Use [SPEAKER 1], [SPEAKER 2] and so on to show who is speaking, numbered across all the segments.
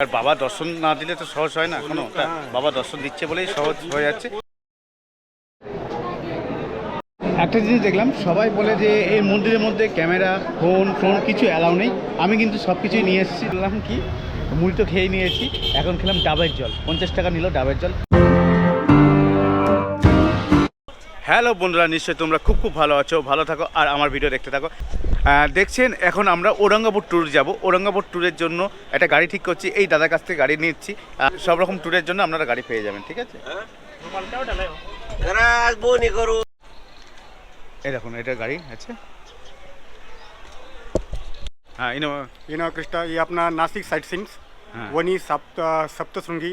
[SPEAKER 1] আর বাবা দর্শন না দিলে তো সহজ হয় না কোনো বাবা দর্শন দিচ্ছে বলেই সহজ হয়ে যাচ্ছে। একটা জিনিস দেখলাম সবাই বলে যে এই মন্দিরের মধ্যে ক্যামেরা ফোন ফোন কিছু অ্যালাউ নেই। আমি কিন্তু সব কিছুই নিয়ে এসেছি। বললাম কি মুড়ি তো খেয়ে নিয়েছি এখন খেলাম ডাবের জল। পঞ্চাশ টাকা নিল ডাবের জল। হ্যালো বন্ধুরা নিশ্চয়ই তোমরা খুব খুব ভালো আছো ভালো থাকো আর আমার ভিডিও দেখতে থাকো। দেখছেন এখন আমরা ঔরঙ্গাবাদ ট্যুর যাব ঔরঙ্গাবাদ ট্যুরের জন্য একটা গাড়ি ঠিক করছি এই দাদার কাছ থেকে গাড়ি নিচ্ছি আহ, সব রকম ট্যুরের জন্য আপনারা গাড়ি পেয়ে যাবেন ঠিক আছে
[SPEAKER 2] जरा आज बो नहीं करू
[SPEAKER 1] এই দেখুন এটা গাড়ি আছে হ্যাঁ ইনো
[SPEAKER 3] इनो कृष्णा ये अपना नासिक साइट सिंग्स
[SPEAKER 1] हाँ।
[SPEAKER 3] वनी सप्त Saptashrungi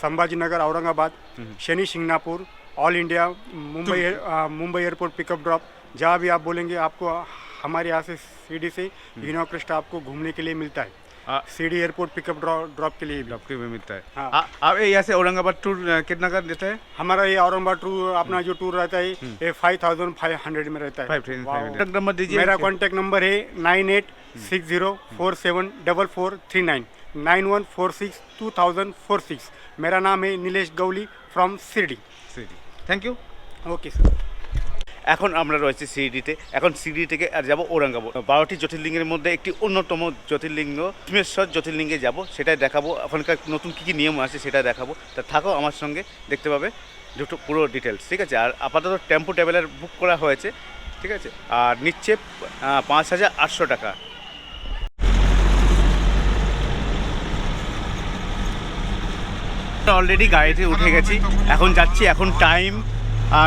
[SPEAKER 3] Sambhajinagar Aurangabad Shani Shingnapur all India Mumbai uh, Mumbai airport pickup drop जहाँ भी आप बोलेंगे आपको हमारे यहाँ से सीडी से हम्म। यूनिवर्सिटी आपको घूमने के लिए मिलता है। सीडी एयरपोर्ट पिकअप ड्रॉप के लिए ड्रॉप
[SPEAKER 1] के लिए मिलता है।
[SPEAKER 3] हाँ।
[SPEAKER 1] आप यहाँ से औरंगाबाद टूर कितना कर देता है?
[SPEAKER 3] हमारा ये औरंगाबाद टूर अपना हम्म। जो टूर रहता है हम्म। ये फाइव थाउज़ेंड फाइव हंड्रेड में रहता है। मेरा कॉन्टेक्ट नंबर है nine eight six zero four seven double four three nine nine one four six two thousand four six मेरा नाम है Nilesh Gauli from Shirdi
[SPEAKER 1] Shirdi thank
[SPEAKER 3] you okay sir
[SPEAKER 1] এখন আমরা রয়েছি সিডিতে। এখন সিডি থেকে আর যাব ঔরঙ্গাবাদ। বারোটি জ্যোতির্লিঙ্গের মধ্যে একটি অন্যতম জ্যোতির্লিঙ্গ ভীমেশ্বর জ্যোতির্লিঙ্গে যাব, সেটাই দেখাবো। ওখানকার নতুন কী কী নিয়ম আছে সেটা দেখাবো। তা থাকো আমার সঙ্গে, দেখতে পাবে দুটো পুরো ডিটেলস ঠিক আছে? আর আপাতত টেম্পো ট্রাভেলার বুক করা হয়েছে, ঠিক আছে? আর নিচ্ছে পাঁচ হাজার আটশো টাকা। অলরেডি গাড়িতে উঠে গেছি। এখন যাচ্ছি, এখন টাইম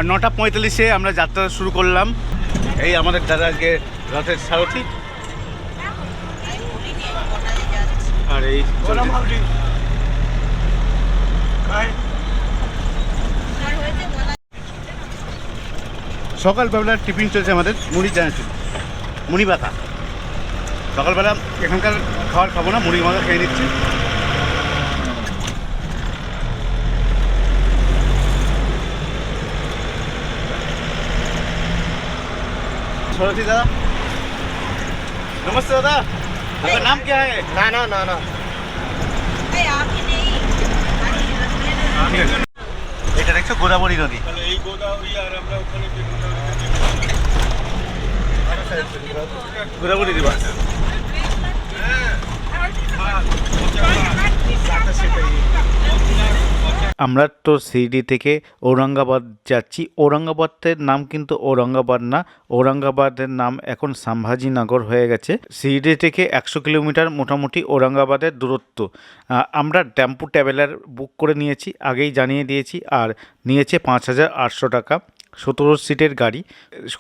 [SPEAKER 1] নটা পঁয়তাল্লিশে আমরা যাত্রা শুরু করলাম। এই আমাদের দাদাকে রথের সারথি। আর এই। সকালবেলা টিফিন চলছে আমাদের মুড়ি চানাচুর মুড়ি মাখা সকালবেলা এখানকার খাবার খাব না, মুড়ি মাখা খেয়ে নিচ্ছি। सरस्वती दादा नमस्ते दादा आपका नाम क्या है
[SPEAKER 2] ना ना ना ना
[SPEAKER 1] এটা দেখছো গোদাবরী নদী গোদাবরী রিভার আমরা তো সিডি থেকে ঔরঙ্গাবাদ যাচ্ছি। ঔরঙ্গাবাদের নাম কিন্তু ঔরঙ্গাবাদ না। ঔরঙ্গাবাদের নাম এখন সম্ভাজিনগর হয়ে গেছে। সিডি থেকে একশো কিলোমিটার মোটামুটি ঔরঙ্গাবাদের দূরত্ব। আমরা টেম্পু ট্রাভেলার বুক করে নিয়েছি, আগেই জানিয়ে দিয়েছি, আর নিয়েছে পাঁচ হাজার আটশো টাকা। সতেরো সিটের গাড়ি।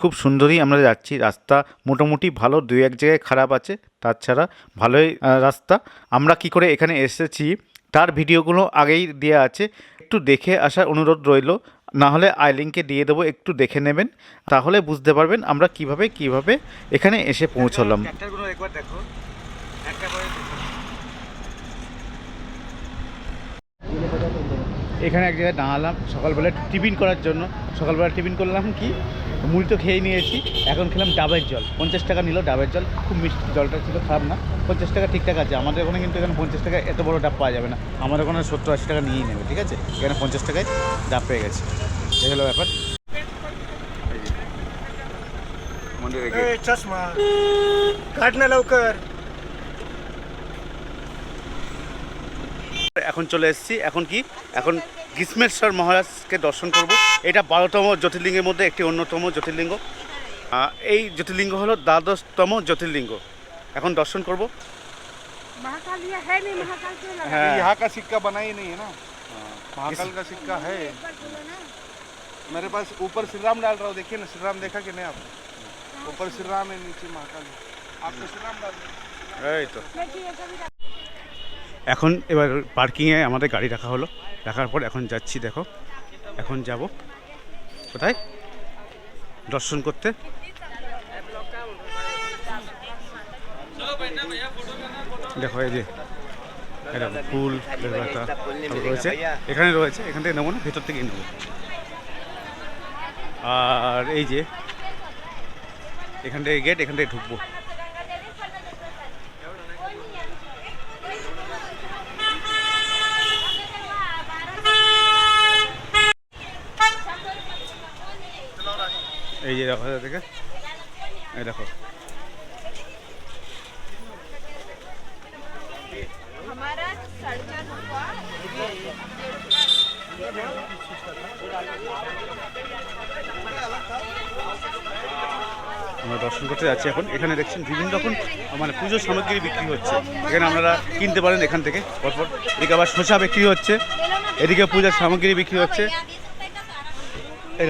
[SPEAKER 1] খুব সুন্দরই আমরা যাচ্ছি। রাস্তা মোটামুটি ভালো, দুই এক জায়গায় খারাপ আছে, তাছাড়া ভালোই রাস্তা। আমরা কি করে এখানে এসেছি, তার ভিডিওগুলো আগেই দেওয়া আছে। একটু দেখে আসার অনুরোধ রইল, না হলে আই লিঙ্কে দিয়ে দেবো, একটু দেখে নেবেন। তাহলে বুঝতে পারবেন আমরা কীভাবে কীভাবে এখানে এসে পৌঁছলাম।
[SPEAKER 2] একবার দেখো।
[SPEAKER 1] এখানে এক জায়গায় দাঁড়ালাম, সকালবেলা টিফিন করার জন্য। সকালবেলা টিফিন করলাম কি? মুড়ি তো খেয়ে নিয়েছি। এখন খেলাম ডাবের জল। পঞ্চাশ টাকা নিল ডাবের জল। খুব মিষ্টি জলটা ছিল, খারাপ না। পঞ্চাশ টাকা ঠিকঠাক আছে। আমাদের ওখানে কিন্তু এখানে পঞ্চাশ টাকা এত বড় ডাব পাওয়া যাবে না। আমাদের ওখানে সত্তর আশি টাকা নিয়েই নেবে, ঠিক আছে? এখানে পঞ্চাশ টাকায় ডাব পেয়ে গেছে। এই হলো ব্যাপার। এই যে। মন্দিরে এখন চলে এসেছি এখন কি এখন গ্রীষ্মেশ্বর মহারাজকে দর্শন করব এটা বারোতম জ্যোতির্লিঙ্গের মধ্যে একটি অন্যতম জ্যোতির্লিঙ্গ আহ, এই জ্যোতির্লিঙ্গ হলো দ্বাদশতম জ্যোতির্লিঙ্গ এখন দর্শন করব
[SPEAKER 4] महाकाल ये है नहीं महाकाल क्यों लगा
[SPEAKER 1] হ্যাঁ
[SPEAKER 5] यहाँ का सिक्का बना ही नहीं है ना महाकाल का सिक्का है मेरे पास ऊपर श्री राम डाल रहा हूँ देखिए ना श्री राम देखा कि नहीं आप ऊपर श्री राम है नीचे महाकाल है आपको श्री राम डाल दिया।
[SPEAKER 1] এই তো
[SPEAKER 4] देखिए ये कभी
[SPEAKER 1] এখন এবার পার্কিংয়ে আমাদের গাড়ি রাখা হলো। রাখার পর এখন যাচ্ছি, দেখো। এখন যাব। কোথায়? দর্শন করতে। দেখো, এই যে ফুল রয়েছে। এখানে রয়েছে, এখান থেকে নেব না, ভেতর থেকেই নেব। আর এই যে, এখান থেকে গেট এখান থেকে ঢুকবো। এই যে দেখো থেকে এই দেখো। আমরা দর্শন করতে যাচ্ছি এখন। এখানে দেখছেন বিভিন্ন রকম মানে পুজোর সামগ্রী বিক্রি হচ্ছে। এখানে আপনারা কিনতে পারেন এখান থেকে। পরপর এদিকে আবার শসা বিক্রি হচ্ছে। এদিকে পূজার সামগ্রী বিক্রি হচ্ছে।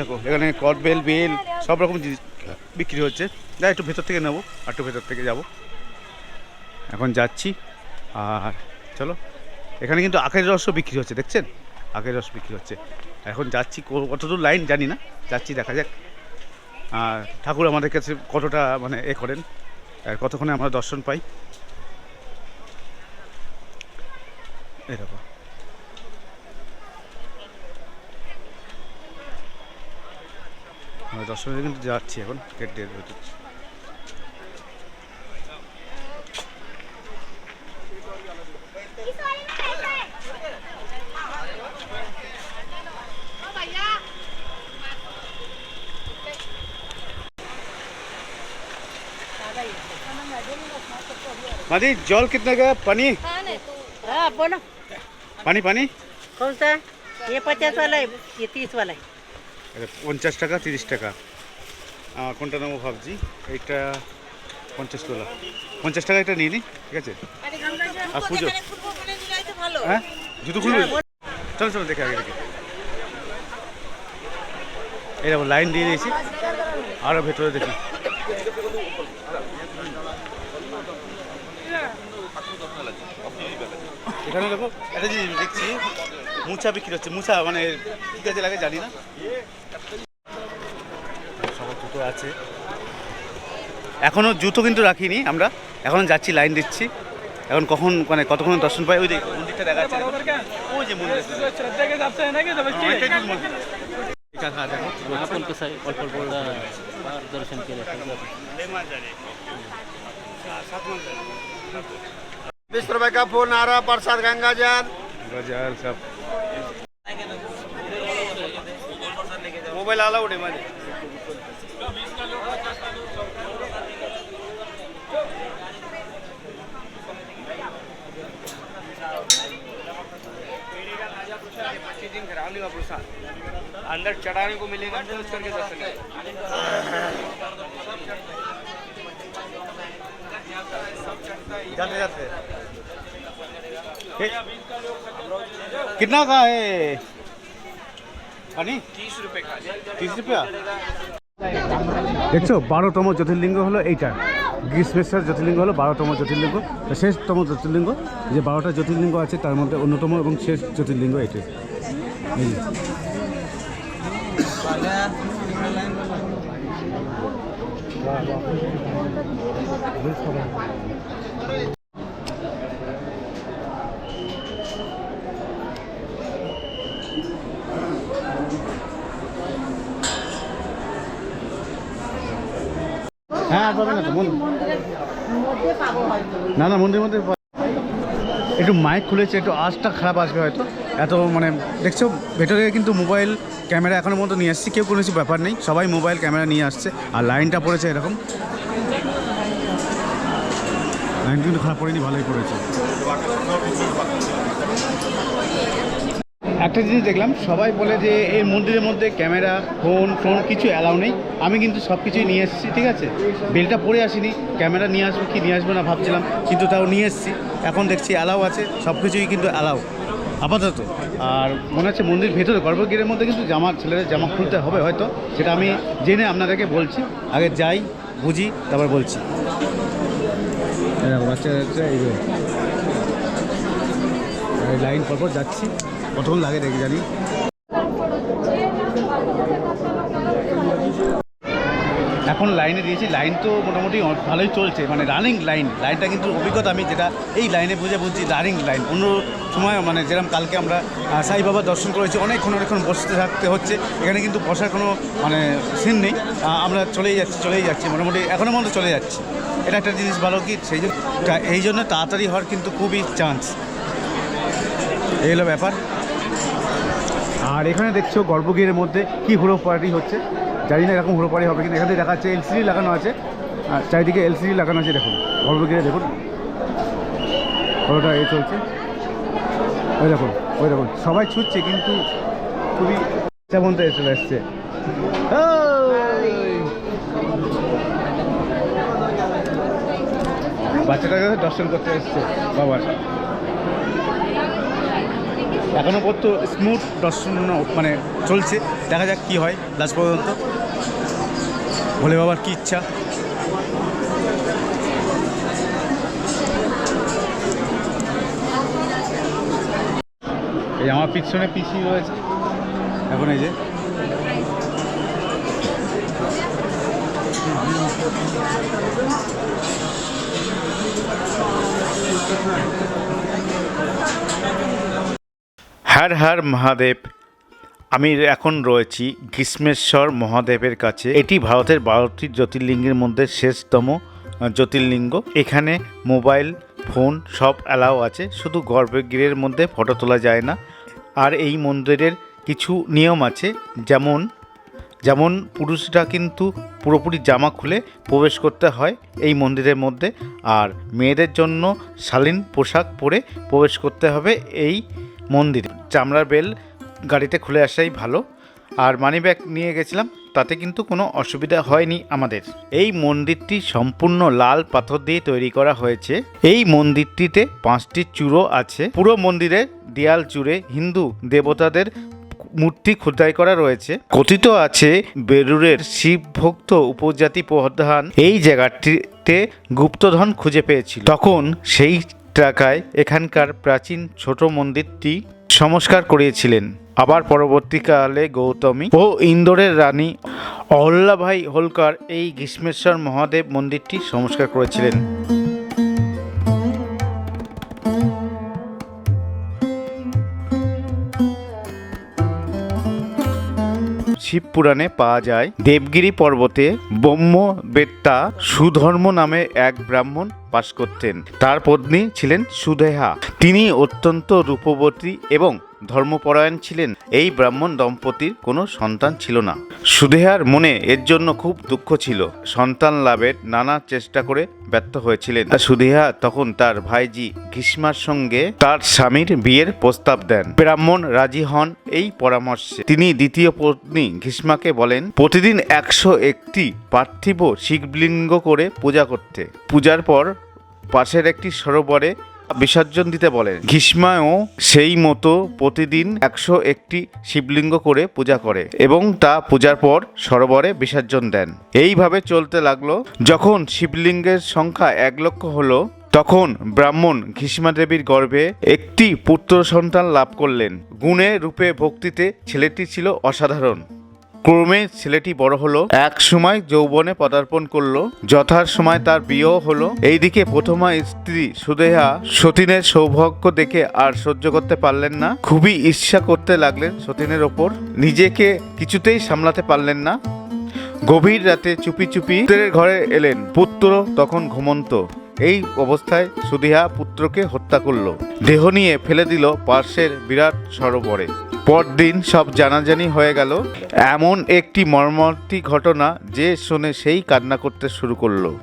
[SPEAKER 1] দেখো, এখানে কটবেল, বেল, সব রকম জিনিস বিক্রি হচ্ছে। যা একটু ভেতর থেকে নেব, আর একটু ভেতর থেকে যাব। এখন যাচ্ছি, আর চলো। এখানে কিন্তু আখের রসও বিক্রি হচ্ছে, দেখছেন? আখের রস বিক্রি হচ্ছে। এখন যাচ্ছি কতদূর লাইন জানি না, যাচ্ছি, দেখা যাক। আর ঠাকুর আমাদের কাছে কতটা মানে এ করেন। আর কতক্ষণে আমরা দর্শন পাই। এই আমরা দর্শনে কিন্তু যাচ্ছি এখন গেট দিয়ে ভেতর मादी जल कितने का पानी
[SPEAKER 6] हाँ बोलो
[SPEAKER 1] पानी पानी
[SPEAKER 6] कौन सा ये पचास वाला है ये तीस वाला है
[SPEAKER 1] পঞ্চাশ টাকা তিরিশ টাকা। কোনটা নেব ভাবছি? এইটা পঞ্চাশ তোলা। পঞ্চাশ টাকা এটা নিয়ে নি ঠিক আছে? আর পুজো হ্যাঁ? জুতো খুলবে? চলো চলো দেখে আগে দেখে। এরকম লাইন দিয়ে দিয়েছি। আরও ভেতরে দেখি। এখানে দেখো একটা জিনিস দেখছি মুচা বিক্রি হচ্ছে। মুচা মানে কী কাজে লাগে জানি না। জুতো আছে এখনও জুতো কিন্তু রাখিনি আমরা এখন যাচ্ছি লাইন দিচ্ছি এখন কখন মানে কতক্ষণ দর্শন পাই ওই দেখ মন্দিরটা দেখা যাচ্ছে দেখো। ওই যে মন্দির অনেকটাই দূর মন্দির। এই কাকা দেখো
[SPEAKER 7] आपण कसं आहे अल्प अल्प दर्शन केलं
[SPEAKER 2] बीस रुपए का फोन आ रहा प्रसाद गंगा जल
[SPEAKER 1] गजाल सब
[SPEAKER 2] मोबाईल आला उडे मध्ये अंदर चढ़ाने को मिलेगा तो उस करके दर्शन
[SPEAKER 1] जाते जाते ए, कितना का है पानी
[SPEAKER 2] तीस रुपए का
[SPEAKER 1] তিরিশ রুপিয়া দেখছো বারোতম জ্যোতির্লিঙ্গ হলো এইটা গ্রীষ্মেশ্বর জ্যোতির্লিঙ্গ হলো বারোতম জ্যোতির্লিঙ্গ তো শেষতম জ্যোতির্লিঙ্গ যে বারোটা জ্যোতির্লিঙ্গ আছে তার মধ্যে অন্যতম এবং শেষ জ্যোতির্লিঙ্গ এটি এই যে। হ্যাঁ পাবে না না না মন্দির মধ্যে একটু মাইক খুলেছে, একটু আওয়াজটা খারাপ আসবে হয়তো। এত মানে দেখছ, ভেতরে কিন্তু মোবাইল, ক্যামেরা এখনও পর্যন্ত নিয়ে আসছি। কেউ কোনো কিছু ব্যাপার নেই। সবাই মোবাইল, ক্যামেরা নিয়ে আসছে। আর লাইনটা পড়েছে এরকম। লাইন কিন্তু খারাপ পড়েনি, ভালোই পড়েছে। একটা জিনিস দেখলাম, সবাই বলে যে এই মন্দিরের মধ্যে ক্যামেরা, ফোন ফোন কিছু অ্যালাউ নেই। আমি কিন্তু সব কিছুই নিয়ে এসেছি, ঠিক আছে? বেলটা পরে আসিনি। ক্যামেরা নিয়ে আসব কি, নিয়ে আসব না ভাবছিলাম, কিন্তু তাও নিয়ে এসেছি। এখন দেখছি অ্যালাউ আছে সব কিছুই কিন্তু অ্যালাউ। আপাতত। আর মনে হচ্ছে মন্দির ভেতরে, গর্ভগৃহের মধ্যে কিন্তু জামা, ছেলেদের জামা খুলতে হবে হয়তো, সেটা আমি জেনে আপনাদেরকে বলছি। আগে যাই, বুঝি, তারপর বলছি। লাইন পরপর যাচ্ছি। কতক্ষণ লাগে দেখি জানি। এখন লাইনে দিয়েছি। লাইন তো মোটামুটি ভালোই চলছে। মানে রানিং লাইন লাইনটা কিন্তু অভিজ্ঞতা আমি যেটা এই লাইনে বুঝে বুঝছি রানিং লাইন অন্য সময় মানে যেরকম কালকে আমরা সাই বাবা দর্শন করেছি, অনেকক্ষণ অনেকক্ষণ বসতে থাকতে হচ্ছে। এখানে কিন্তু বসার কোনো মানে সিন নেই। আমরা চলেই যাচ্ছি চলেই যাচ্ছি। মোটামুটি এখনও পর্যন্ত চলে যাচ্ছি। এটা একটা জিনিস ভালো কি, সেই জন্য এই জন্য তাড়াতাড়ি হওয়ার কিন্তু খুবই চান্স এই হলো ব্যাপার। আর এখানে দেখছ গর্ভগৃহের মধ্যে কি হুড়ো পার্টি হচ্ছে।
[SPEAKER 8] জানি না এরকম হুড়ো পাড়ি হবে কিন্তু এখানে দেখা যাচ্ছে এলসিডি লাগানো আছে। আর চারিদিকে এলসিডি লাগানো আছে, দেখুন। গর্ভগৃহে দেখুন। কতটা এ চলছে। ওই দেখুন ওই দেখুন। সবাই ছুটছে, কিন্তু খুবই যেমন তো চলে বাচ্চাটাকে দর্শন করতে এসছে, বাবার। এখনও পর্যন্ত স্মুথ দর্শন মানে চলছে। দেখা যাক কি হয় লাস্ট পর্যন্ত। ভোলে বাবার কি ইচ্ছা? এই আমার পিছনে পিসি রয়েছে। এখন এই যে।
[SPEAKER 1] হর হর মহাদেব আমি এখন রয়েছি গ্রীষ্মেশ্বর মহাদেবের কাছে। এটি ভারতের বারোটি জ্যোতির্লিঙ্গের মধ্যে শেষতম জ্যোতির্লিঙ্গ। এখানে মোবাইল, ফোন সব অ্যালাও আছে, শুধু গর্ভগৃহের মধ্যে ফটো তোলা যায় না। আর এই মন্দিরের কিছু নিয়ম আছে, যেমন যেমন পুরুষরা কিন্তু পুরোপুরি জামা খুলে প্রবেশ করতে হয় এই মন্দিরের মধ্যে, আর মেয়েদের জন্য শালীন পোশাক পরে প্রবেশ করতে হবে এই মন্দিরে। চামড়ার বেল গাড়িতে খুলে আসাই ভালো। আর মানি ব্যাগ নিয়ে গেছিলাম, তাতে কিন্তু কোনো অসুবিধা হয়নি আমাদের। এই মন্দিরটি সম্পূর্ণ লাল পাথর দিয়ে তৈরি করা হয়েছে। এই মন্দিরটিতে পাঁচটি চূড়ো আছে। পুরো মন্দিরের দেয়াল জুড়ে হিন্দু দেবতাদের মূর্তি খোদাই করা রয়েছে। কথিত আছে বেলুরের শিব ভক্ত উপজাতি প্রধান এই জায়গাটিতে গুপ্তধন খুঁজে পেয়েছিল। তখন সেই টাকায় এখানকার প্রাচীন ছোট মন্দিরটি সংস্কার করিয়েছিলেন। আবার পরবর্তীকালে গৌতমী ও ইন্দোরের রানী অহল্যাভাই হোলকার এই গ্রীষ্মেশ্বর মহাদেব মন্দিরটি সংস্কার করেছিলেন। শিব পুরাণে পাওয়া যায়, দেবগিরি পর্বতে ব্রহ্ম বেত্তা সুধর্ম নামে এক ব্রাহ্মণ বাস করতেন। তার পত্নী ছিলেন সুদেহা তিনি অত্যন্ত রূপবতী এবং ধর্মপরায়ণ ছিলেন, এই ব্রাহ্মণ দম্পতির কোনো সন্তান ছিল না। সুদেহার মনে এর জন্য খুব দুঃখ ছিল। সন্তান লাভের নানা চেষ্টা করে ব্যর্থ হয়েছিলেন। সুদেহা তখন তার ভাইজি গ্রীষ্মার সঙ্গে তার স্বামীর বিয়ের প্রস্তাব দেন। ব্রাহ্মণ রাজি হন এই পরামর্শে। তিনি দ্বিতীয় পত্নী গ্রীষ্মাকে বলেন, প্রতিদিন একশো একটি পার্থিব শিবলিঙ্গ করে পূজা করতে। পূজার পর পাশের একটি সরোবরে বিসর্জন দিতে বলেন গ্রীষ্মাও সেই মতো প্রতিদিন একশো একটি শিবলিঙ্গ করে পূজা করে এবং তা পূজার পর সরোবরে বিসর্জন দেন। এইভাবে চলতে লাগল। যখন শিবলিঙ্গের সংখ্যা এক লক্ষ হলো, তখন ব্রাহ্মণ ঘিষ্মা দেবীর গর্ভে একটি পুত্র সন্তান লাভ করলেন। গুণে রূপে ভক্তিতে ছেলেটি ছিল অসাধারণ। ক্রমে ছেলেটি বড় হলো, এক সময় যৌবনে পদার্পণ করল, যথার সময় তার বিয়েও হলো। এইদিকে প্রথমা স্ত্রী সুদেহা সতীনের সৌভাগ্য দেখে আর সহ্য করতে পারলেন না। খুবই ঈর্ষা করতে লাগলেন সতীনের ওপর। নিজেকে কিছুতেই সামলাতে পারলেন না। গভীর রাতে চুপি চুপি ঘরে এলেন। পুত্র তখন ঘুমন্ত। এই অবস্থায় সুদিহা পুত্রকে হত্যা করল। দেহ নিয়ে ফেলে দিল পার্শ্বের বিরাট সরোবরে। পরদিন সব জানাজানি হয়ে গেল। এমন একটি মর্মান্তিক ঘটনা যে শুনে সেই কান্না করতে শুরু করল।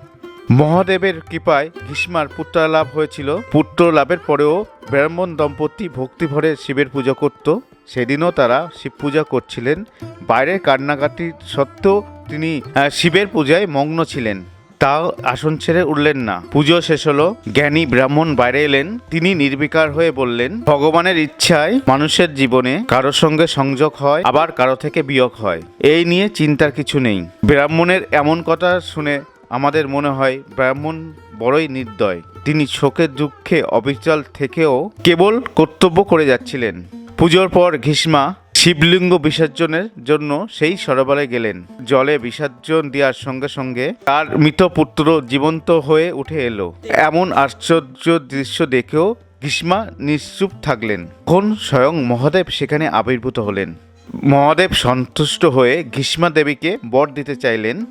[SPEAKER 1] মহাদেবের কৃপায় গ্রীষ্মার পুত্র লাভ হয়েছিল। পুত্র লাভের পরেও ব্রাহ্মণ দম্পতি ভক্তিভরে শিবের পুজো করত। সেদিনও তারা শিব পূজা করছিলেন। বাইরের কান্নাকাটি সত্ত্বেও তিনি শিবের পূজায় মগ্ন ছিলেন। তাও আসন ছেড়ে উঠলেন না। পুজো শেষ হলো, জ্ঞানী ব্রাহ্মণ বাইরে এলেন। তিনি নির্বিকার হয়ে বললেন, ভগবানের ইচ্ছায় মানুষের জীবনে কারও সঙ্গে সংযোগ হয়, আবার কারও থেকে বিয়োগ হয়। এই নিয়ে চিন্তার কিছু নেই। ব্রাহ্মণের এমন কথা শুনে আমাদের মনে হয় ব্রাহ্মণ বড়ই নির্দয়। তিনি শোকের দুঃখে, অবিচল থেকেও কেবল কর্তব্য করে যাচ্ছিলেন। পুজোর পর ঘিষ্মা শিবলিঙ্গ বিসর্জনের জন্য সেই সরোবরে গেলেন। জলে বিসর্জন দেওয়ার সঙ্গে সঙ্গে তার মৃত পুত্র জীবন্ত হয়ে উঠে এলো। এমন আশ্চর্য দৃশ্য দেখেও গ্রীষ্মা নিশ্চুপ থাকলেন। কোন স্বয়ং মহাদেব সেখানে আবির্ভূত হলেন। মহাদেব সন্তুষ্ট হয়ে গ্রীষ্মা দেবীকে বর দিতে চাইলেন।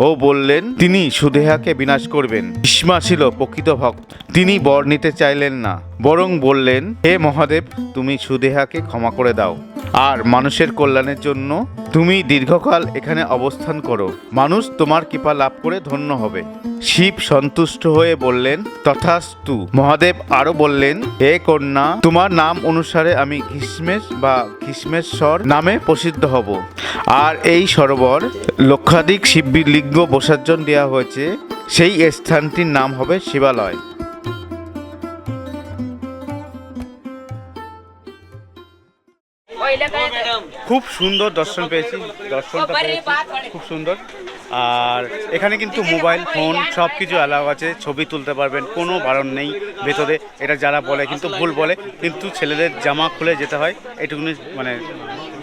[SPEAKER 1] ও বললেন, তিনি সুদেহাকে বিনাশ করবেন। ভীষ্মা ছিল প্রকৃত ভক্ত। তিনি বর নিতে চাইলেন না। বরং বললেন, হে মহাদেব, তুমি সুদেহাকে ক্ষমা করে দাও। আর মানুষের কল্যাণের জন্য তুমি দীর্ঘকাল এখানে অবস্থান করো। মানুষ তোমার কৃপা লাভ করে ধন্য হবে। শিব সন্তুষ্ট হয়ে বললেন, তথাস্তু। মহাদেব আরও বললেন এ কন্যা, তোমার নাম অনুসারে আমি ঘিসমেশ বা ঘিসমেশ্বর নামে প্রসিদ্ধ হব। আর এই সরোবর লক্ষাধিক শিবলিঙ্গ বসার্জন দেওয়া হয়েছে। সেই স্থানটির নাম হবে শিবালয়। খুব সুন্দর দর্শন পেয়েছি দর্শনটা পেয়েছি খুব সুন্দর। আর এখানে কিন্তু মোবাইল ফোন সব কিছু অ্যালাউ আছে ছবি তুলতে পারবেন কোনো বারণ নেই ভেতরে এটা যারা বলে কিন্তু ভুল বলে কিন্তু ছেলেদের জামা খুলে যেতে হয় এটুকুনি মানে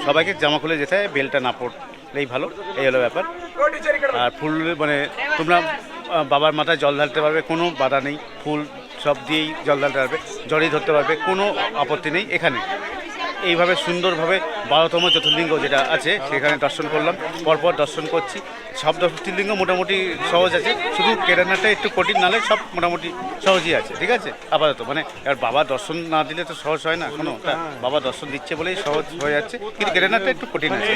[SPEAKER 1] সবাইকে জামা খুলে যেতে হয় বেলটা না পড়লেই ভালো এই হলো ব্যাপার। আর ফুল মানে তোমরা বাবার মাথায় জল ঢালতে পারবে কোনো বাধা নেই ফুল সব দিয়েই জল ঢালতে পারবে জড়ি ধরতে পারবে কোনো আপত্তি নেই এখানে। এইভাবে সুন্দরভাবে বারোতম জ্যোতির্লিঙ্গ যেটা আছে, সেখানে দর্শন করলাম। পরপর দর্শন করছি। সব জ্যোতির্লিঙ্গ মোটামুটি সহজ আছে। শুধু কেদারনাথটা একটু কঠিন নালে সব মোটামুটি সহজই আছে, ঠিক আছে? আপাতত মানে আর বাবা দর্শন না দিলে তো সহজ হয় না কোনো বাবা দর্শন দিচ্ছে বলেই সহজ হয়ে যাচ্ছে। কিন্তু কেদারনাথটা একটু কঠিন আছে।